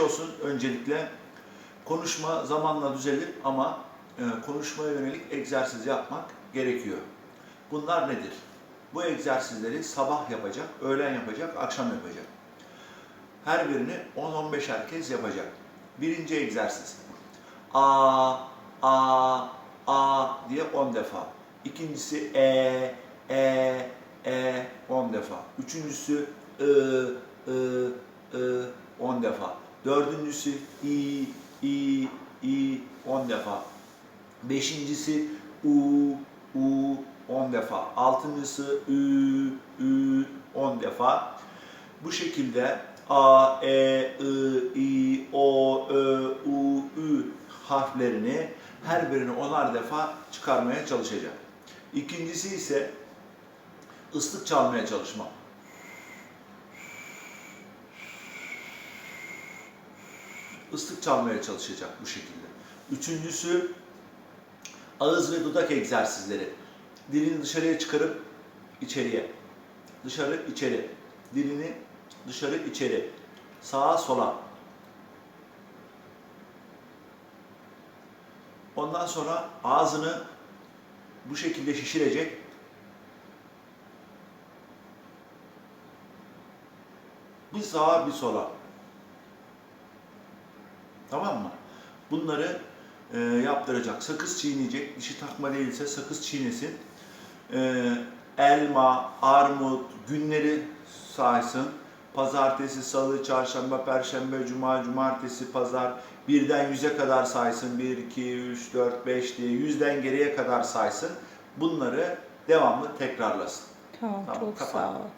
olsun öncelikle. Konuşma zamanla düzelir ama e, konuşmaya yönelik egzersiz yapmak gerekiyor. Bunlar nedir? Bu egzersizleri sabah yapacak, öğlen yapacak, akşam yapacak. Her birini 10-15 kez yapacak. Birinci egzersiz. A, A, A diye 10 defa. İkincisi E, E, E 10 defa. Üçüncüsü I, I, I 10 defa. Dördüncüsü I, I, I 10 defa. Beşincisi U, U 10 defa. Altıncısı Ü, Ü 10 defa. Bu şekilde A, E, I, I, O, Ö, U, Ü harflerini her birini onar defa çıkarmaya çalışacak. İkincisi ise ıslık çalmaya çalışma. Islık çalmaya çalışacak bu şekilde. Üçüncüsü ağız ve dudak egzersizleri. Dilini dışarıya çıkarıp içeriye. Dışarı içeri. Dilini dışarı içeri. Sağa sola. Ondan sonra ağzını bu şekilde şişirecek. Bir sağa bir sola. Tamam mı? Bunları e, yaptıracak. Sakız çiğneyecek. Dişi takma değilse sakız çiğnesin. E, elma, armut, günleri saysın. Pazartesi, salı, çarşamba, perşembe, cuma, cumartesi, pazar. Birden yüze kadar saysın. 1, 2, 3, 4, 5 diye yüzden geriye kadar saysın. Bunları devamlı tekrarlasın. Tamam, Tamam, çok kapat. sağ ol.